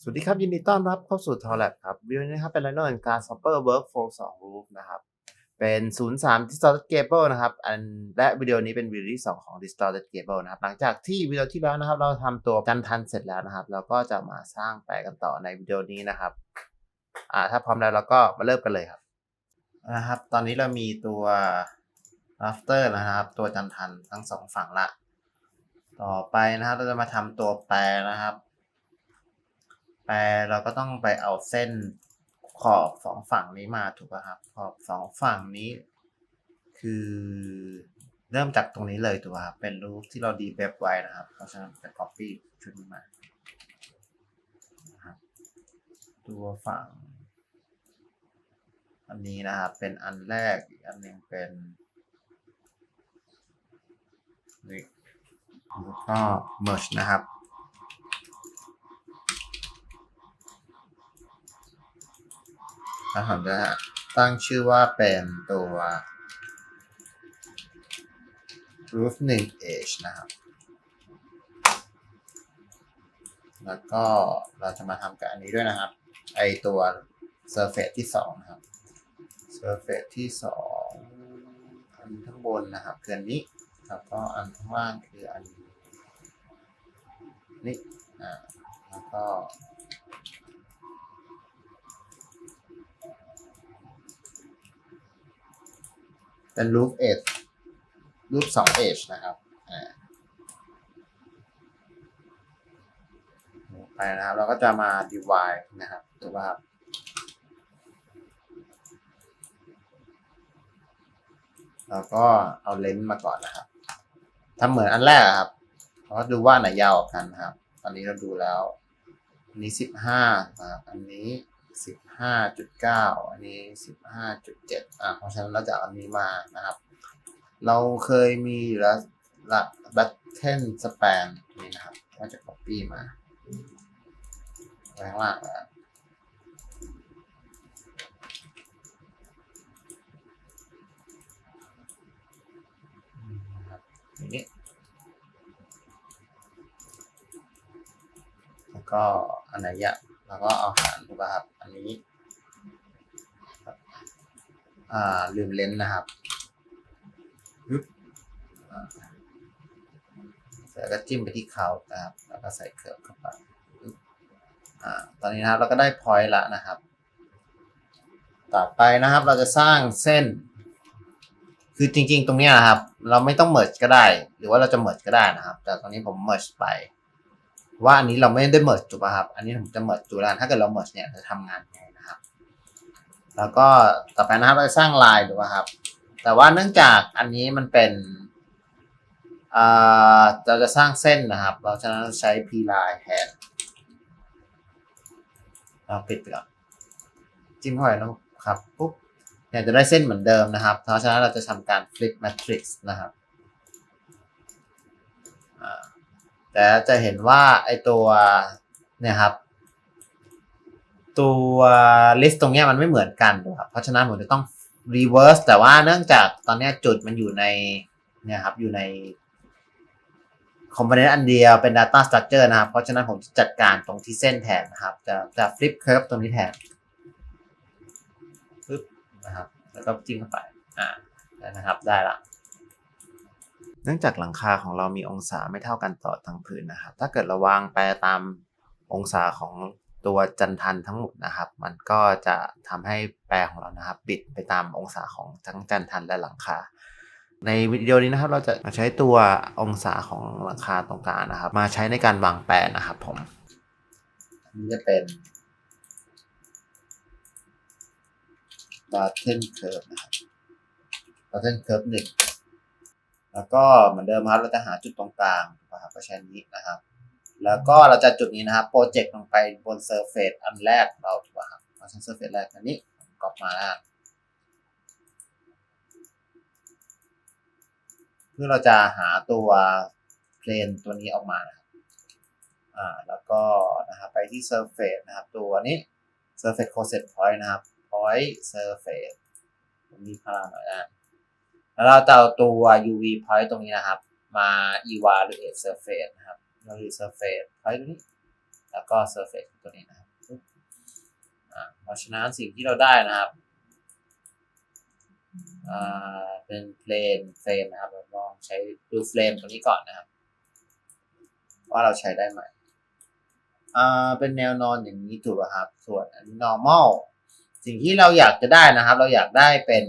สวัสดีครับ ยินดีต้อนรับเข้าสู่ t o r l a b ครับวิดีโอนี้นะครับเป็น Rhino and Glass Hopper Workflow 2 Roof นะครับ เป็น 03 Distorted Cable นะครับ อันและวิดีโอนี้เป็นวิดีโอที่ 2 ของ Distorted Cable นะครับ หลังจากที่วิดีโอที่แล้วนะครับ เราทำตัวจันทันเสร็จแล้วนะครับ เราก็จะมาสร้างแปลกันต่อในวิดีโอนี้นะครับอ่าถ้าพร้อมแล้วเราก็มาเริ่มกันเลยครับนะครับ ตอนนี้เรามีตัว rafter นะครับ ตัวจันทันทั้งสองฝั่งละ ต่อไปนะครับเราจะมาทำตัวแปรนะครับ แปลเราก็ต้องไปเอาเส้นขอบสองฝั่งนี้มาถูกป่ะครับ ขอบสองฝั่งนี้ คือเริ่มจากตรงนี้เลยถูกป่ะครับเป็นรูปที่เราดีเว็บไว้นะครับ เพราะฉะนั้นจะ copy ชุดนี้มานะครับตัวฝั่ง อันนี้นะครับ เป็นอันแรกอีกอันหนึ่งเป็นนี่แล้วก็ merge นะครับ แล้วผมจะตั้งชื่อว่าเป็นตัว roof 1 edge นะครับ แล้วก็เราจะมาทำกับอันนี้ด้วยนะครับ ไอตัว surface ที่สองนะครับ surface ที่สองอันข้างบนนะครับคืออันนี้แล้วก็อันข้างล่างคืออันนี้ อ่า แล้วก็ เป็นรูปเอชรูปสองเอชนะครับอ่าไปนะครับ เราก็จะมา divide นะครับถูกป่ะครับแล้วก็เอาเลนส์มาก่อนนะครับทำเหมือนอันแรกครับเราก็ดูว่าไหนยาวกว่ากันนะครับ ตอนนี้เราดูแล้ว อันนี้สิบห้านะครับ อันนี้ สิบห้าจุดเก้าอันนี้สิบห้าจุดเจ็ดอะเพราะฉะนั้นเราจะเอาอันนี้มานะครับ เราเคยมีอยู่แล้วละบัตเทนสแปนนี่นะครับก็จะ copy มาไว้ข้างล่างนะครับนะครับอย่างนี้แล้วก็อันไหนยะ แล้วก็เอาหารถูกป่ะครับ อันนี้อ่าลืมเลนส์นะครับแล้วก็จิ้มไปที่เขานะครับ แล้วก็ใส่เคิร์ฟเข้าไปอ่าตอนนี้นะครับเราก็ได้พอยต์ละนะครับ ต่อไปนะครับเราจะสร้างเส้น คือจริง ๆ ตรงนี้นะครับ เราไม่ต้องเมิร์จก็ได้ หรือว่าเราจะเมิร์จก็ได้นะครับ แต่ตอนนี้ผมเมิร์จไป ว่าอันนี้เราไม่ได้เมิร์จถูกป่ะครับ อันนี้ผมจะเมิร์จจุฬาถ้าเกิดเราเมิร์จเนี่ยจะทำงานยังไงนะครับ แล้วก็ต่อไปนะครับเราจะสร้างลายดูป่ะครับ แต่ว่าเนื่องจากอันนี้มันเป็นอ่าเราจะสร้างเส้นนะครับ เราฉะใช้ p line แทนเราปิดไปก่อนจิ้มเข้าไปนะครับปุ๊บเนี่ยจะได้เส้นเหมือนเดิมนะครับเพราะฉะนั้นเราจะทำการ flip matrix นะครับอ่า แต่จะเห็นว่าไอตัวเนี่ยครับ ตัว list ตรงเนี้ยมันไม่เหมือนกันครับเพราะฉะนั้นผมจะต้อง reverse แต่ว่าเนื่องจากตอนนี้จุดมันอยู่ในเนี่ยครับอยู่ใน component อันเดียวเป็น data structure นะครับ เพราะฉะนั้นผมจะจัดการตรงที่เส้นแทนนะครับ จะจะ flip curve ตรงนี้แทนปึ๊บนะครับ แล้วก็จิ้มเข้าไป อ่าได้นะครับ ได้ละ เนื่องจากหลังคาของเรามีองศาไม่เท่ากันต่อทั้งพื้นนะครับ ถ้าเกิดเราวางแปรตามองศาของตัวจันทันทั้งหมดนะครับ มันก็จะทำให้แปรของเรานะครับ บิดไปตามองศาของทั้งจันทันและหลังคา ในวิดีโอนี้นะครับ เราจะาใช้ตัวองศาของหลังคาตรงกลางนะครับ มาใช้ในการวางแปรนะครับผมนนี้จะเป็น button curve นะครับ button curve หนึ่ง แล้วก็เหมือนเดิมครับเราจะหาจุดตรงกลางนะครับก็ใช้นี้นะครับ แล้วก็เราจะจุดนี้นะครับโปรเจกต์ลงไปบนเซอร์เฟซอันแรกเราถูกป่ะครับเราใช้เซอร์เฟซแรกอันนี้กรอบมาแล้วเพื่อเราจะหาตัวเพลนตัวนี้ออกมานะครับอ่าแล้วก็นะครับไปที่เซอร์เฟซนะครับ ตัวนี้เซอร์เฟซโคเซตพอยต์นะครับพอยต์เซอร์เฟซผมมีพลังหน่อยนะ แล้วเราจะเอาตัว UV point ตรงนี้นะครับ มา evaluate surface นะครับ evaluate surface point ตรงนี้ แล้วก็ surface ตัวนี้นะครับเพราะฉะนั้นสิ่งที่เราได้นะครับเป็น plane frame นะครับเราลองใช้ดู frame ตัวนี้ก่อนนะครับ ว่าเราใช้ได้ไหมเป็นแนวนอนอย่างนี้ถูกป่ะครับ ส่วนอันนี้ normal สิ่งที่เราอยากจะได้นะครับ เราอยากได้เป็น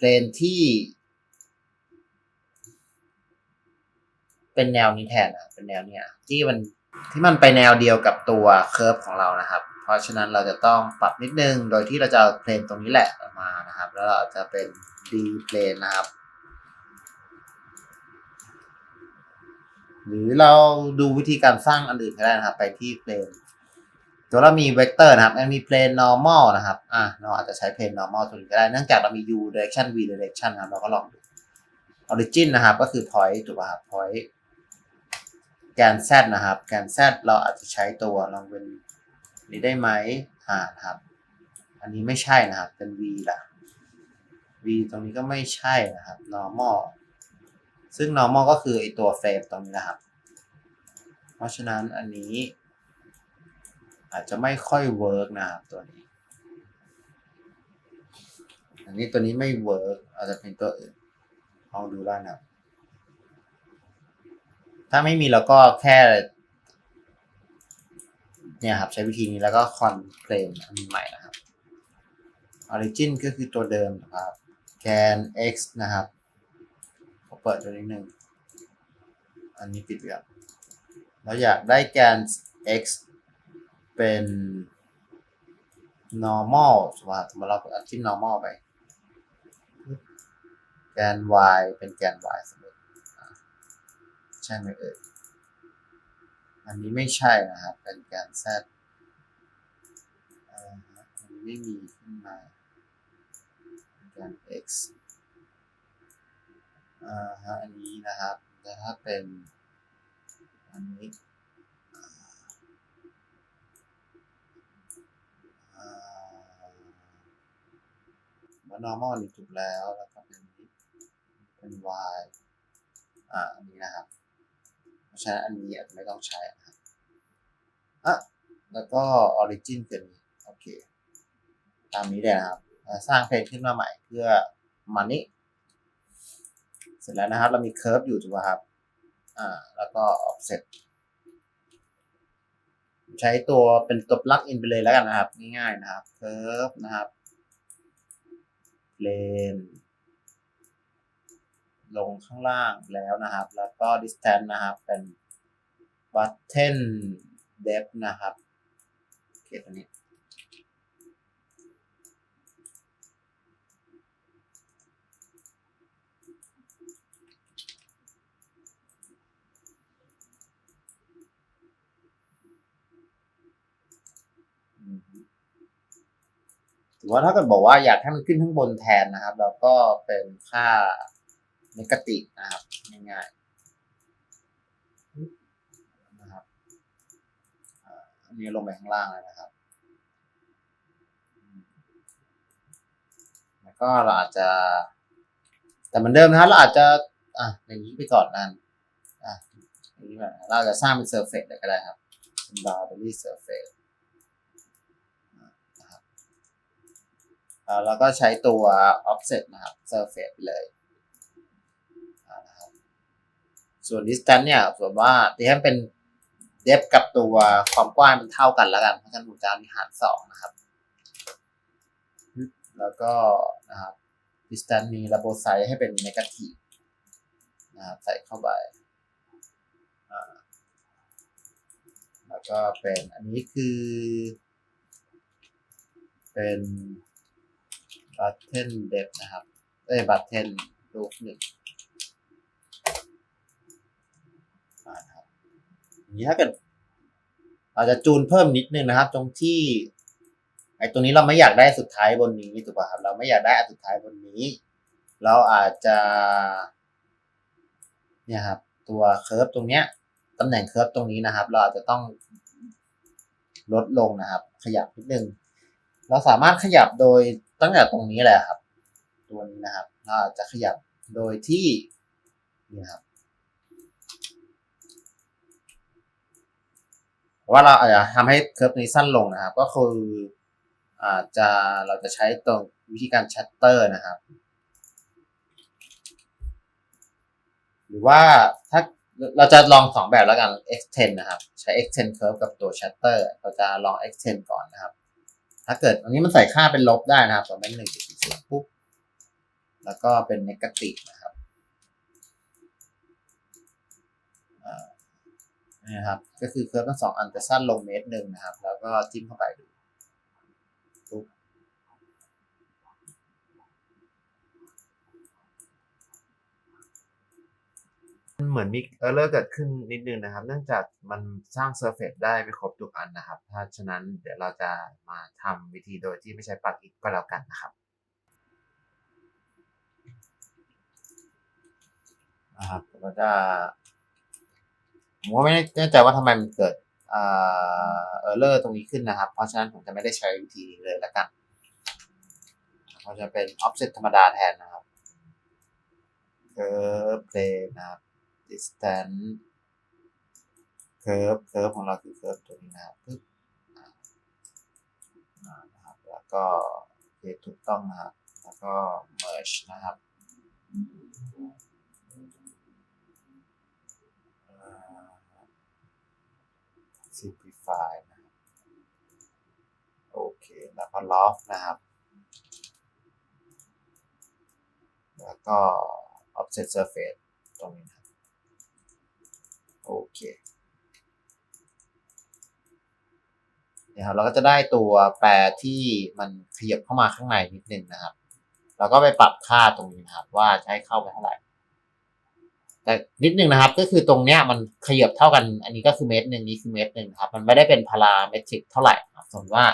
เพลนที่ เป็นแนวนี้แทนนะเป็นแนวเนี้ยที่มันที่มันไปแนวเดียวกับตัวเคอร์ฟของเรานะครับ เพราะฉะนั้นเราจะต้องปรับนิดนึง โดยที่เราจะเอาเพลนตรงนี้แหละมานะครับ แล้วเราจะเป็น D เพลนนะครับ หรือเราดูวิธีการสร้างอันอื่นก็ได้นะครับ ไปที่เพลน ตัวเรามีเวกเตอร์นะครับมันมีเพลน normal นะครับ อะเราอาจจะใช้เพลน normal ตัวนี้ก็ได้ เนื่องจากเรามี u direction v direction นะครับ เราก็ลองดู origin นะครับ ก็คือ point ถูกป่ะครับ point แกน z นะครับ แกน z เราอาจจะใช้ตัวลองเป็นนี้ได้ไหมอ่านะครับ อันนี้ไม่ใช่นะครับ เป็น v ล่ะ v ตรงนี้ก็ไม่ใช่นะครับ normal ซึ่ง normal ก็คือไอตัวเฟรมตรงนี้นะครับ เพราะฉะนั้นอันนี้ อาจจะไม่ค่อยเวิร์กนะครับตัวนี้ อันนี้ตัวนี้ไม่เวิร์กอาจจะเป็นตัวอื่นลองดูได้นะครับถ้าไม่มีเราก็แค่ เนี่ยครับ ใช้วิธีนี้แล้วก็คอนเพลนอันใหม่นะครับ origin ก็คือตัวเดิมนะครับแกน x นะครับผมเปิดตัวนี้หนึ่งอันนี้ปิดไปก่อนเราอยากได้แกน x เป็น normal สมมติสมมติเราเอาที่ normal ไป แกน y เป็นแกน y สมมติใช่ไหมเอ่ยอันนี้ไม่ใช่นะครับ เป็นแกน z อ่าฮะอันนี้ไม่มีขึ้นมาแกน x อ่าฮะอันนี้นะครับแต่ถ้าเป็นอันนี้ ว่า normal นี่ถูกแล้วแล้วก็เป็นนี้เป็น y อ่าอันนี้นะครับ เพราะฉะนั้นอันนี้อาจจะไม่ต้องใช้นะครับอะแล้วก็ origin เป็นโอเค ตามนี้เลยนะครับ สร้างเพลงขึ้นมาใหม่เพื่อมันนี้ เสร็จแล้วนะครับ เรามีเคอร์ฟอยู่ถูกไหมครับ อ่า แล้วก็ offset ใช้ตัวเป็นตัว plug in ไปเลยแล้วกันนะครับ ง่ายๆนะครับเคอร์ฟนะครับ เลนลงข้างล่างแล้วนะครับ แล้วก็ distance นะครับ เป็น button depth นะครับโอเคตรงนี้ ว่าถ้าเกิดบอกว่าอยากให้มันขึ้นข้างบนแทนนะครับแล้วก็เป็นค่าเนกาติฟนะครับง่ายๆนะครับอันนี้ลงไปข้างล่างเลยนะครับ แล้วก็เราอาจจะ แต่เหมือนเดิมนะครับเราอาจจะอะอย่างนี้ไปก่อนนั่นอะอย่างนี้แบบเราจะสร้างเป็นเซอร์เฟซเลยก็ได้ครับเป็น boundary surface อ่า แล้วก็ใช้ตัว offset นะครับ surface เลยนะครับส่วน distance เนี่ยส่วนว่าที่ให้เป็น depth กับตัวความกว้างมันเท่ากันแล้วกัน เพราะฉะนั้นผมจะเอาหารสองนะครับ แล้วก็นะครับ distance มีระบบไซส์ให้เป็น negative นะครับใส่เข้าไปแล้วก็เป็นอันนี้คือ เป็น button depth นะครับเอ้ย button รูปหนึ่งอ่าครับนี้ถ้าเกิดเราจะจูนเพิ่มนิดนึงนะครับ ตรงที่ไอ้ตรงนี้เราไม่อยากได้สุดท้ายบนนี้ถูกป่ะครับ เราไม่อยากได้อันสุดท้ายบนนี้ เราอาจจะ เนี่ยครับ ตัวเคิร์ฟตรงเนี้ยตำแหน่งเคิร์ฟตรงนี้นะครับ เราอาจจะต้องลดลงนะครับ ขยับนิดนึง เราสามารถขยับโดย ตั้งแต่ตรงนี้แหละครับ ตัวนี้นะครับเราจะขยับโดยที่นี่ครับว่าเราอาจจะทำให้เคิร์ฟนี้สั้นลงนะครับ ก็คืออาจจะเราจะใช้ตรงวิธีการชัตเตอร์นะครับ หรือว่าถ้าเราจะลองสองแบบแล้วกัน extend นะครับ ใช้ extend curve กับตัว shutter เราจะลอง extend ก่อนนะครับ ถ้าเกิดอันนี้มันใส่ค่าเป็นลบได้นะครับสมมติหนึ่งจุดสี่ศูนย์ปุ๊บแล้วก็เป็นน égatif นะครับนี่นะครับ ก็คือเคอร์ฟทั้งสองอันจะสั้นลงเมตรหนึ่งนะครับ แล้วก็จิ้มเข้าไปดูปุ๊บ มัน เหมือนมีเออร์เลอร์เกิดขึ้นนิดนึงนะครับ เนื่องจากมันสร้างเซอร์เฟซได้ไม่ครบทุกอันนะครับ ถ้าฉะนั้นเดี๋ยวเราจะมาทำวิธีโดยที่ไม่ใช้ปลั๊กอินก็แล้วกันนะครับนะครับเราจะผมก็ไม่แน่ใจว่าทำไมมันเกิดเออร์เลอร์ตรงนี้ขึ้นนะครับ เพราะฉะนั้นผมจะไม่ได้ใช้วิธีนี้เลยแล้วกันเราจะเป็น offset ธรรมดาแทนนะครับ curve plane นะครับ distance curve curve ของเราคือ curve ตัวนี้นะครับปึ๊บนะครับ แล้วก็เทถูกต้องนะครับ แล้วก็ merge นะครับอ่า simplify นะครับโอเค แล้วก็ loft นะครับ แล้วก็ offset surface ตรงนี้นะ โอเคนี่ยครับเราก็จะได้ตัวแปรที่มันขยับเข้ามาข้างในนิดนึงนะครับเราก็ไปปรับค่าตรงนี้นะครับ ว่าจะให้เข้าไปเท่าไหร่ แต่นิดนึงนะครับ ก็คือตรงเนี้ยมันขยับเท่ากัน อันนี้ก็คือเมตรหนึ่งนี้คือเมตรหนึ่งครับ มันไม่ได้เป็นพาราเมตริกเท่าไหร่ครับสมมติว่า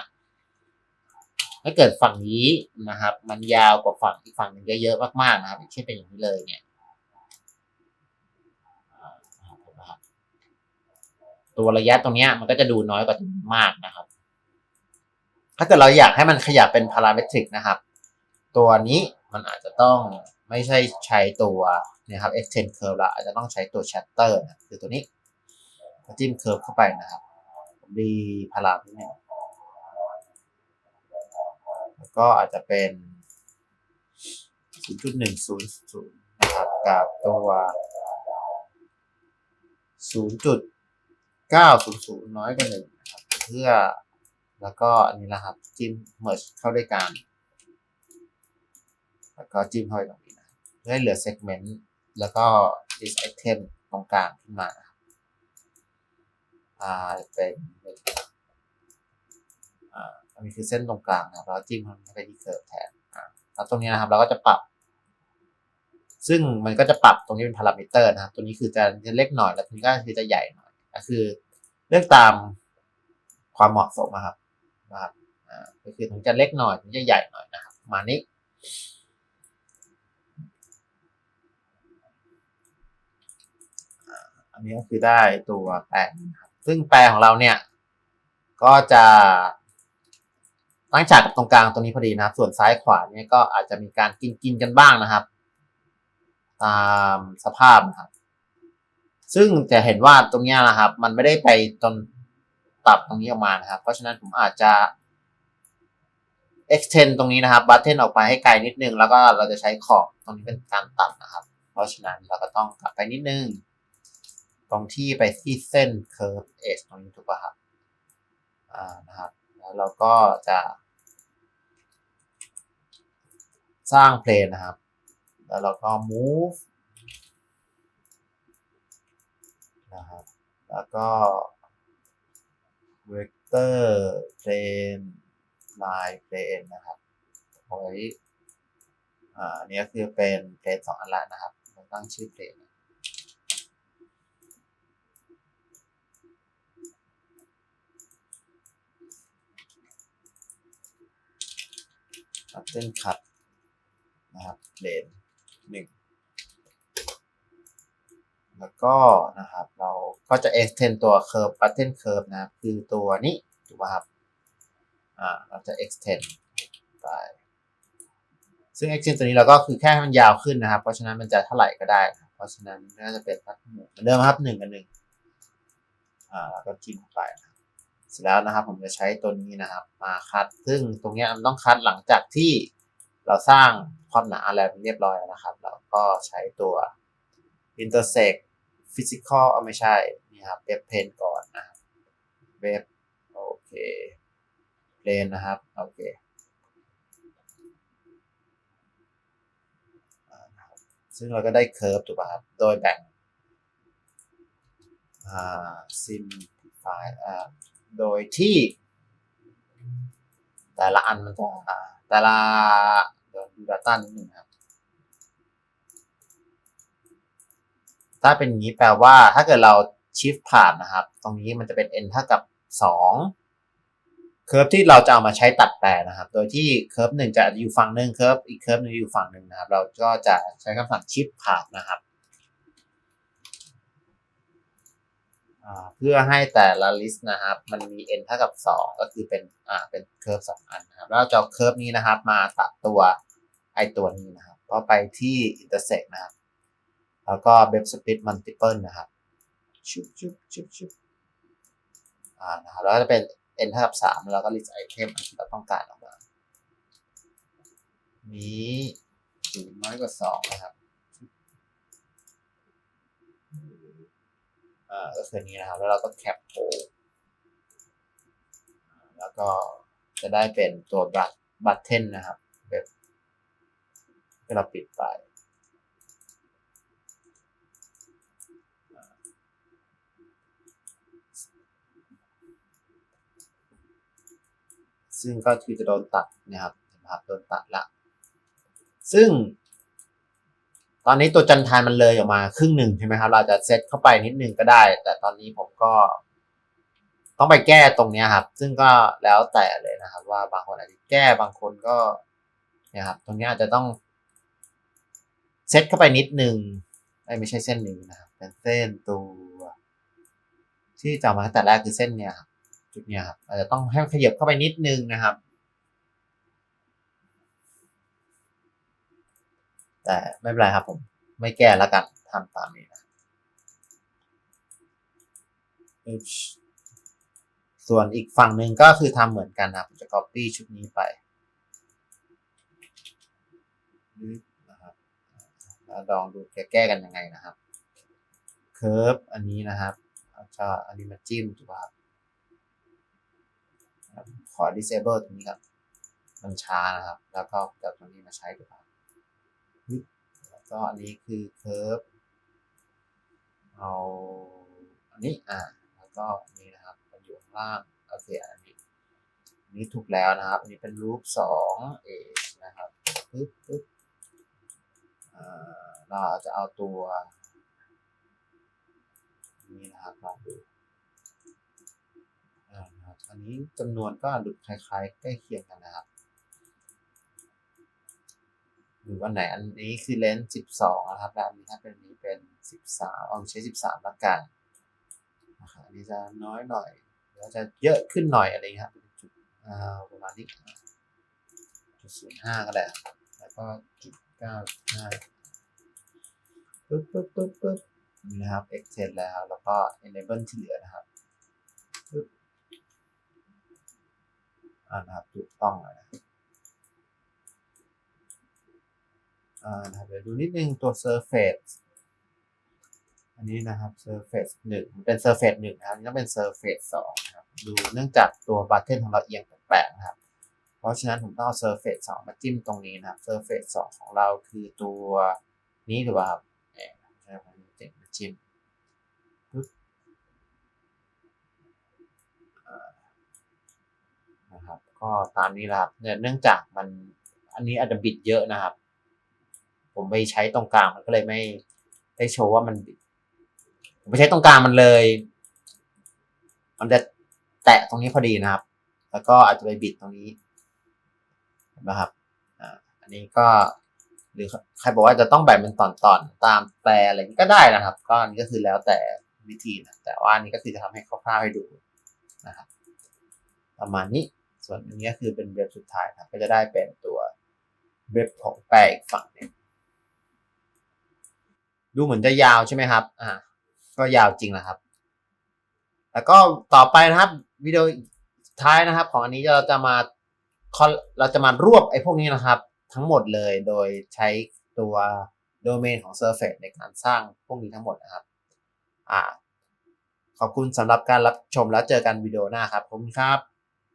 ถ้าเกิดฝั่งนี้นะครับ มันยาวกว่าฝั่งอีกฝั่งหนึ่งเยอะๆมากๆนะครับเช่นเป็นอย่างนี้เลยเนี่ยอ่านะครับ ตัวระยะตรงเนี้ยมันก็จะดูน้อยกว่าตรงนี้มากนะครับ ถ้าเกิดเราอยากให้มันขยับเป็นพาราเมตริกนะครับ ตัวนี้มันอาจจะต้องไม่ใช่ใช้ตัวนะครับ extend curve ละอาจจะต้องใช้ตัว shutter นะคือตัวนี้จิ้ม curve เข้าไปนะครับดีพารานิดนึงแล้วก็อาจจะเป็น 0.100นะครับกับตัว 900 น้อยกว่าหนึ่งนะครับเพื่อแล้วก็อันนี้นะครับ จิ้ม merge เข้าด้วยกัน แล้วก็จิ้มเข้าไปตรงนี้นะเพื่อให้เหลือ segment แล้วก็ this item ตรงกลางขึ้นมานะครับอ่าเป็นอ่าอันนี้คือเส้นตรงกลางนะครับแล้วจิ้มมันไปที่เคิร์ฟแทนอ่าแล้วตรงนี้นะครับเราก็จะปรับ ซึ่งมันก็จะปรับตรงนี้เป็นพารามิเตอร์นะครับ ตัวนี้คือจะจะเล็กหน่อยแล้วตัวนี้ก็คือจะใหญ่หน่อย ก็คือเลือกตามความเหมาะสมนะครับนะครับก็คือถึงจะเล็กหน่อยถึงจะใหญ่หน่อยนะครับมานี้อันนี้ก็คือได้ตัวแปลนะครับซึ่งแปลของเราเนี่ยก็จะตั้งฉากกับตรงกลางตรงนี้พอดีนะครับ ส่วนซ้ายขวาเนี่ยก็อาจจะมีการกินกินกันบ้างนะครับ ตามสภาพนะครับ ซึ่งจะเห็นว่าตรงนี้นะครับ มันไม่ได้ไปจนตับตรงนี้ออกมานะครับ เพราะฉะนั้นผมอาจจะ extend ตรงนี้นะครับบัตเทนออกไปให้ไกลนิดนึง แล้วก็เราจะใช้ขอบตรงนี้เป็นการตัดนะครับ เพราะฉะนั้นเราก็ต้องกลับไปนิดนึง ตรงที่ไปที่เส้น curve edge ตรงนี้ถูกป่ะครับอ่านะครับ แล้วเราก็จะสร้างเพลนนะครับ แล้วเราก็ move นะครับ แล้วก็ vector plane line plane นะครับเอาไว้อ่าอันนี้ก็คือเป็นเพลนสองอันละนะครับเราตั้งชื่อเพลนครับเส้นคัดนะครับเลนหนึ่ง แล้วก็นะครับเราก็จะ extend ตัว curve pattern curve นะครับคือตัวนี้ถูกป่ะครับอ่าเราจะ extend ไปซึ่ง extend ตัวนี้เราก็คือแค่ให้มันยาวขึ้นนะครับ เพราะฉะนั้นมันจะเท่าไหร่ก็ได้ครับเพราะฉะนั้นน่าจะเป็นสักเหมือนเดิมครับหนึ่งกับหนึ่งอ่าแล้วก็จิ้มเข้าไปเสร็จแล้วนะครับ ผมจะใช้ตัวนี้นะครับ มาคัด ซึ่งตรงนี้มันต้องคัดหลังจากที่เราสร้างความหนาอะไรเรียบร้อยแล้วนะครับ เราก็ใช้ตัว intersect physical เอาไม่ใช่นี่ครับ web plane ก่อนนะครับ web โอเค plane นะครับโอเคซึ่งเราก็ได้ curve ถูกป่ะครับ โดยแบ่งอ่า simplify อ่าโดยที่ แต่ละอันมันจะอ่าแต่ละเดี๋ยวดู data นิดหนึ่งครับ ถ้าเป็นอย่างนี้แปลว่าถ้าเกิดเรา shift ผ่านนะครับ ตรงนี้มันจะเป็น n เท่ากับ2เคอร์ฟที่เราจะเอามาใช้ตัดแปรนะครับ โดยที่เคอร์ฟหนึ่งจะอยู่ฝั่งหนึ่งเคอร์ฟอีกเคอร์ฟหนึ่งอยู่ฝั่งหนึ่งนะครับ เราก็จะใช้คำสั่ง shift ผ่านนะครับเพื่อให้แต่ละ list นะครับ มันมี n เท่ากับ 2 ก็คือเป็นอ่าเป็นเคอร์ฟสองอันนะครับ แล้วเราจะเอาเคอร์ฟนี้นะครับ มาตัดตัวไอตัวนี้นะครับก็ไปที่ intersect นะครับ แล้วก็ web split multiple นะครับชุบชุบชุบชุบอ่านะครับแล้วก็จะเป็น n เท่ากับ3แล้วก็ list item อันที่เราต้องการออกมา นี้ศูนย์น้อยกว่า 2 นะครับอ่าก็คือนี้นะครับ แล้วเราก็แคปโพแล้วก็จะได้เป็นตัวบัตบัตเทนนะครับแบบที่เราปิดไป ซึ่งก็คือจะโดนตัดนะครับนะครับโดนตัดละ ซึ่ง ตอนนี้ตัวจันทานมันเลยออกมาครึ่งหนึ่งใช่ไหมครับ เราจะเซตเข้าไปนิดนึงก็ได้ แต่ตอนนี้ผมก็ ต้องไปแก้ตรงนี้ครับ ซึ่งก็แล้วแต่เลยนะครับ ว่าบางคนอาจจะแก้บางคนก็นี่ยครับ ตรงนี้อาจจะต้องเซตเข้าไปนิดนึงไม่ใช่เส้นนี้นะครับ เป็นเส้นตัว ที่จะมาตั้งแต่แรกคือเส้นเนี้ยครับ จุดเนี้ยครับอาจจะต้องให้ขยับเข้าไปนิดนึงนะครับ แต่ไม่เป็นไรครับผม ไม่แก้แล้วกันทำตามนี้นะส่วนอีกฝั่งหนึ่งก็คือทำเหมือนกันนะครับจะ copy ชุดนี้ไปนะครับลองดูจะแก้กันยังไงนะครับ curve อันนี้นะครับเอาจะอันนี้มาจิ้มถูกป่ะครับ ขอ disable ตรงนี้ครับ มันช้านะครับ แล้วก็จับตรงนี้มาใช้ถูกป่ะแล้วก็อันนี้คือ curve เอาอันนี้อ่าแล้วก็นี่นะครับมันอยู่ข้างล่างโอเคอันนี้อันนี้ถูกแล้วนะครับ อันนี้เป็นรูปสองเอนะครับปึ๊บปึ๊บอ่าเราจะเอาตัว นี่นะครับลองดู นะครับอันนี้จำนวนก็ดูคล้ายๆ ใกล้เคียงกันนะครับ หรือวันไหนอันนี้คือเลนส์สิบสองนะครับแล้วอันนี้ถ้าเป็นนี้เป็นสิบสามเอาใช้สิบสามละกันนะครับอันนี้จะน้อยหน่อยแล้วจะเยอะขึ้นหน่อยอะไรเงี้ยครับจุดประมาณนี้จุดศูนย์ห้าก็ได้แล้วก็จุดเก้าห้าปึ๊บปึ๊บปึ๊บปึ๊บนี่นะครับ extend แล้วแล้วก็ enable ที่เหลือนะครับปึ๊บ อ่านะครับถูกต้องนะอ่านะครับเดี๋ยวดูนิดนึงตัว surface อันนี้นะครับ surface หนึ่งมันเป็น surface หนึ่งนะครับนนี้ต้องเป็น surface สองนะครับดูเนื่องจากตัว button ของเราเอียงแปลกๆนะครับ เพราะฉะนั้นผมต้องเอา surface สองมาจิ้มตรงนี้นะครับ surface สองของเราคือตัวนี้หรือเปล่าครับแหมใช่ผมเจ็บมาจิ้มปึ๊บอ่านะครับ ก็ตามนี้แหละครับเนี่ยเนื่องจากมันอันนี้อาจจะบิดเยอะนะครับ ผมไปใช้ตรงกลางมันก็เลยไม่ได้โชว์ว่ามันบิดผมไปใช้ตรงกลางมันเลย มันจะแตะตรงนี้พอดีนะครับ แล้วก็อาจจะไปบิดตรงนี้นไหมครับอ่าอันนี้ก็หรือใครบอกว่าจะต้องแบ่งเป็นตอนๆตามแปลอะไรนี้ก็ได้นะครับ ก็อันนี้ก็คือแล้วแต่วิธีนะแต่ว่าอันนี้ก็คือจะทำให้คร่าวๆให้ดูนะครับประมาณนี้ ส่วนอันนี้คือเป็นเว็บสุดท้ายครับก็จะได้เป็นตัวเว็บของแปลอีกฝั่งนึงดูเหมือนจะยาวใช่ไหมครับ อ่า ก็ยาวจริงแหละครับ แล้วก็ต่อไปนะครับวิดีโอท้ายนะครับ ของอันนี้เราจะมาเราจะมารวบไอ้พวกนี้นะครับ ทั้งหมดเลยโดยใช้ตัวโดเมนของ Surface ในการสร้างพวกนี้ทั้งหมดนะครับ อ่า ขอบคุณสำหรับการรับชมแล้วเจอกันวิดีโอหน้าครับ ขอบคุณครับ